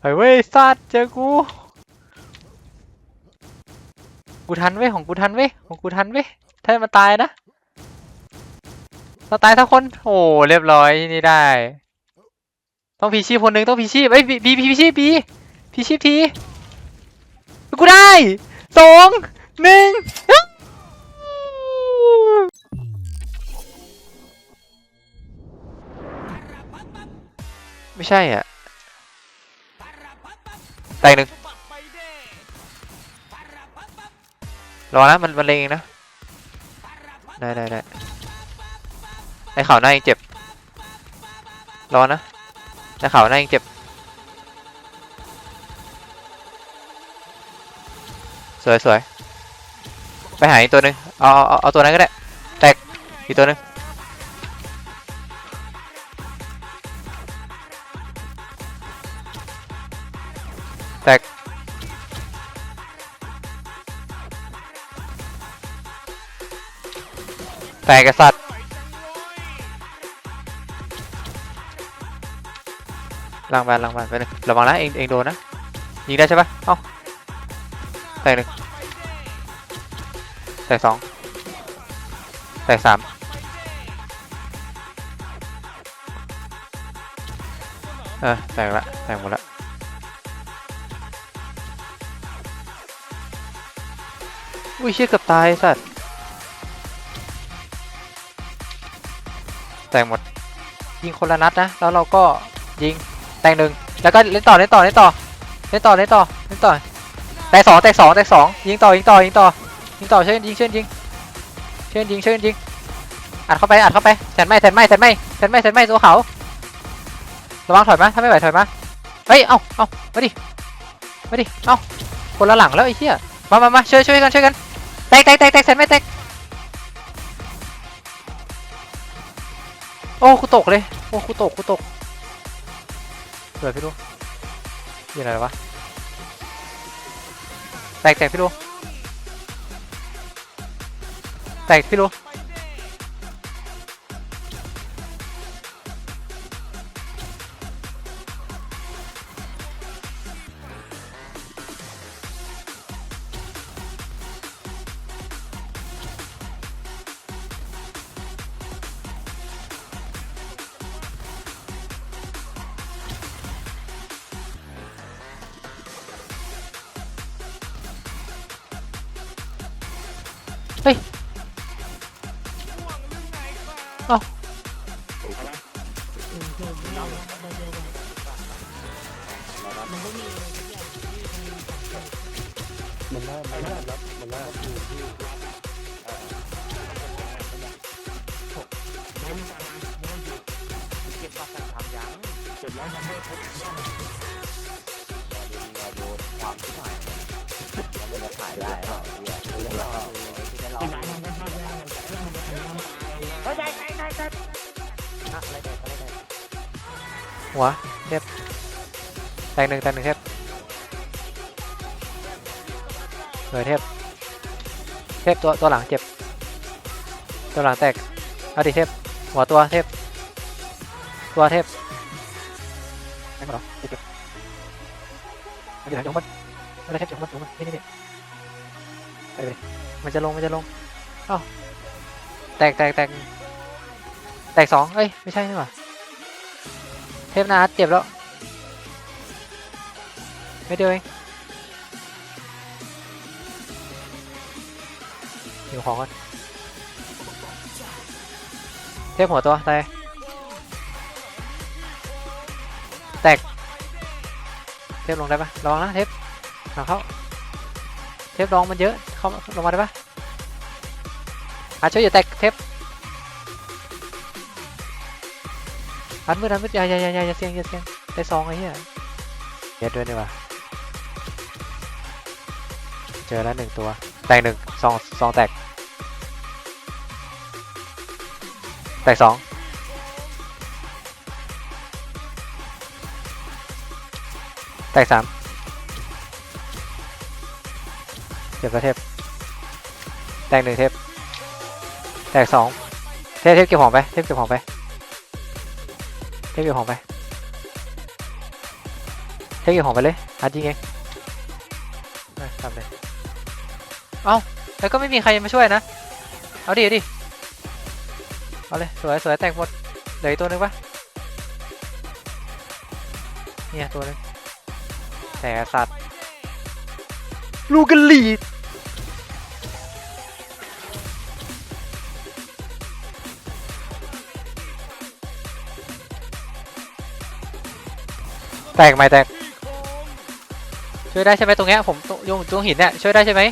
ไปเว้ยสัตว์เจอกู กูทันเว้ยของกูทันเว้ยของกูทันเว้ยถ้ามันตายนะเราตายทั้งคน โอ้เรียบร้อยนี่ได้ ต้องพีชีพคนหนึ่งต้องพีชีพเอ้ยพีพีพีชีพพีพีชีพทีกูได้สองหนึ่งไม่ใช่อะ ตกหนึ่งรอนะมันมันเลงเองนะได้ได้ได้ไอ้ข่าวหน้ายังเจ็บ รอนะไอ้ข่าวหน้ายังเจ็บสวยสวยไปหาอีกตัวหนึ่งเอาเอาเอาเอาตัวนั้นก็ได้แตกอีกตัวหนึ่ง แตกไอ้สัตว์ลังบานลังบานไปหนึ่งระวังนะเองเองโดนนะยิงได้ใช่ปะเอ้าแตกหนึ่งแตกสองแตกสามเออแตกละแตกหมดละอุ้ยเชี่ยเกือบตายสัตว์ ตกหมด ยิงคนละนัดนะ แล้วเราก็ยิงแตกหนึ่งแล้วก็เล่นต่อเล่นต่อเล่นต่อเล่นต่อเล่นต่อเล่นต่อแตกสองแตกสองแตกสองยิงต่อยิงต่อยิงต่อยิงต่อเชิญยิงเชิญยิงเชิญยิงเชิญยิงอัดเข้าไปอัดเข้าไปแทนไม่แทนไม่แทนไม่แทนไม่แทนไม่ตัวเขาระวังถอยมาถ้าไม่ไหวถอยมาเฮ้ยเอ้าเอ้ามาดิมาดิเอ้าคนละหลังแล้วไอ้เหี้ยมามามาช่วยช่วยกันช่วยกันแตกแตกแตกแตกแทนไม่แตก โอ้กูตกเลย โอ้กูตกกูตกเปิดพี่ลูกยังไงวะ แตกแตกพี่ลูกแตกพี่ลูก ฮ้ยเอ้ามันลาบมันลาบรับมันลาบดูที่เก็บมาสั่งทำยังเก็บแล้วยังไม่พบะไรแดกไรแดกหัวเทปแตกหนึ่งแตกหนึ่งเทปเออเทปเทปตัวตัวหลังเจ็บ ตัวหลังแตกเอาดิเทปหัวตัวเทปตัวเทปแตกหรอเจ็บๆมันจะลงมันมันจะเทปลงมันลงมันนี่นี่นี่ไปมันจะลงมันจะลงอ้าวแตกแตกแตก แตกสองเอ้ย ไม่ใช่นี่หว่า เทพนาเจ็บแล้ว ไม่เดียวเองหิวของก่อนเทพหัวตัวตายแตก เทพลงได้ปะระวังนะเทพหลังเขาเทพลองมันเยอะ เข้าลงมาได้ปะอาช่วยอย่าแตกเทพ อันมืดอันมืดอย่าอย่าอย่าอย่าอย่าเสียงอย่าเสียงได้ซองไอ้เหี้ยเย็ดด้วยดีกว่าเจอแล้วหนึ่งตัว แตกหนึ่งซองซองแตก แตกสองแตกสามเจ็บประเทพแตกหนึ่งเทพแตกสองเทพเทพเก็บของไป เทพเก็บของไป เทปเก็บของไปเทเก็บของไปเลยอาจริงเองไปทำเลยเอ้าแล้วก็ไม่มีใครมาช่วยนะ เอาดิเอาดิเอาเลยสวยสวยแตกหมดเหลืออีกตัวนึงปะเนี่ยตัวนึงแต่สัตว์ลูกกะหลี แตกไหมแตก ช่วยได้ใช่ไหมตรงเนี้ยผมตรงยงตรงหินเนี่ยช่วยได้ใช่ไหม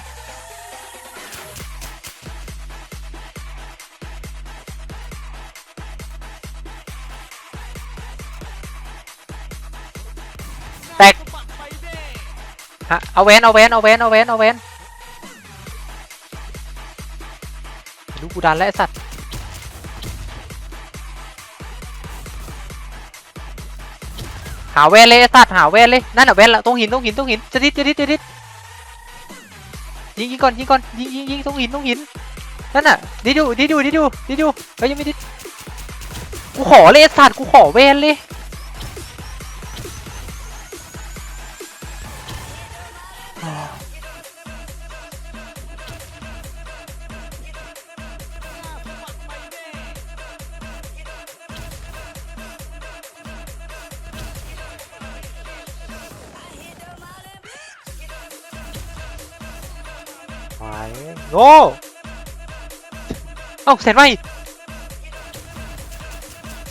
แตกฮะเอาแวนเอาแวนเอาแวนเอาแวนเอาแวนดูกูดันแล้วไอ้สัตว์ หาแวนเลยไอ้สัตว์หาแวนเลยนั่นอะแวนละตรงหินตรงหินตรงหินจะดิดจะดิดจะดิดยิงยิงก่อนยิงก่อนยิงยิงยิงตรงหินตรงหินนั่นน่ะดิดอยู่ดิดอยู่ดิดอยู่ดิดอยู่เฮ้ยยังไม่ดิดกูขอเลยไอ้สัตว์กูขอแวนเลย ไปโง่เอ้าเสร็จไหม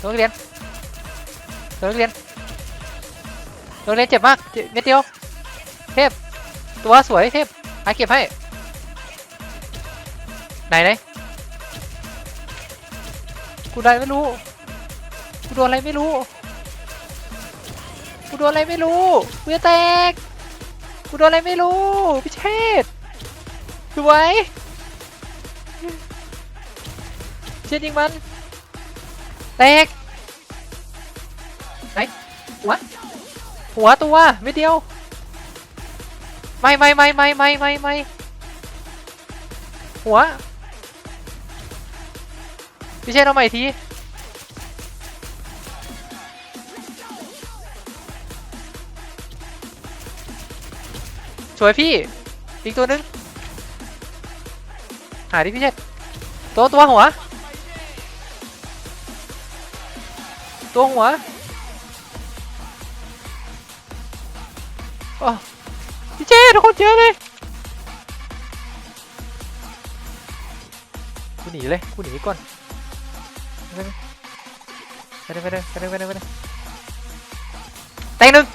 ตัวนักเรียนตัวนักเรียนตัวนักเรียนเจ็บมากเจ็บเม็ดเดียวเทพตัวสวยเทพหาเก็บให้ไหนไหนกูได้ไม่รู้กูโดนอะไรไม่รู้กูโดนอะไรไม่รู้กูจะแตกกูโดนอะไรไม่รู้พิเชษ สวยเชียยิงมัน แตกไหนหัวหัวตัวไม่เดียว ไม่ไม่ไม่ไม่ไม่ไม่ไม่หัวพี่เชษเอาใหม่ทีช่วยพี่ อีกตัวหนึง หาดิพี่เชษตัวตัวหัว ตัวหัวโอ้พี่เชษโคตรเยอะเลยกูหนีเลยกูหนีก่อนไปเลยไปเลยไปเลยไปเลยไปเลยไปแตงหนึ่ง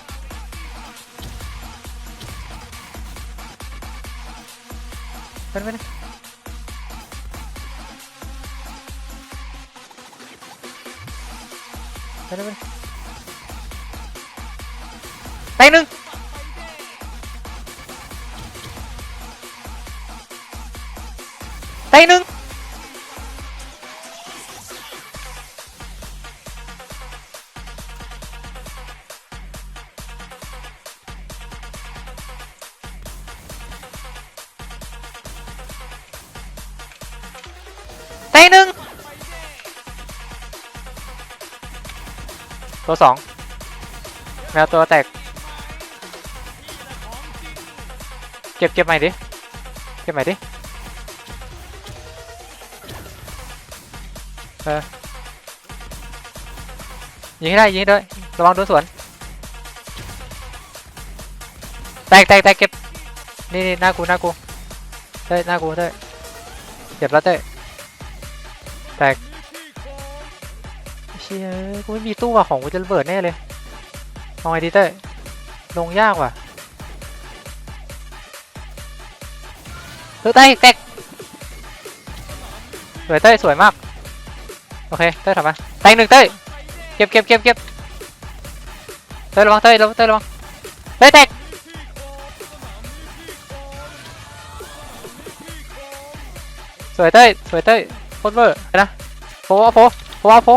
ไปเลยไปเลย ไปเลยไปเลยแตงหนึ่งแตงหนึ่งแตงหนึ่ง ตัวสองแมวตัวแตก เก็บเก็บใหม่ดิ เก็บใหม่ดิ เออ ยิงให้ได้ ยิงให้ได้ระวังโดนสวน แตกแตกแตกเก็บ นี่นี่หน้ากูหน้ากูเต้ยหน้ากูเต้ยเก็บแล้วเต้ยแตก ชี่ยกูไม่มีตู้อะของกูจะระเบิดแน่เลยเอาไงดีเต้ยลงยากว่ะเฮ้ยเต้ยแตกสวยเต้ยสวยมาก โอเคเต้ยทำมาแตงหนึ่งเต้ยเก็บเก็บเก็บเก็บเต้ยระวังเต้ยระวังเต้ยระวังเต้ยแตกสวยเต้ยสวยเต้ยโคตรเวอร์นะโฟเอาโฟโฟเอาโฟ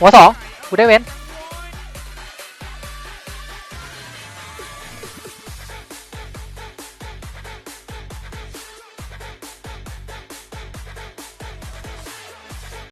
หัวสองกูได้เว้น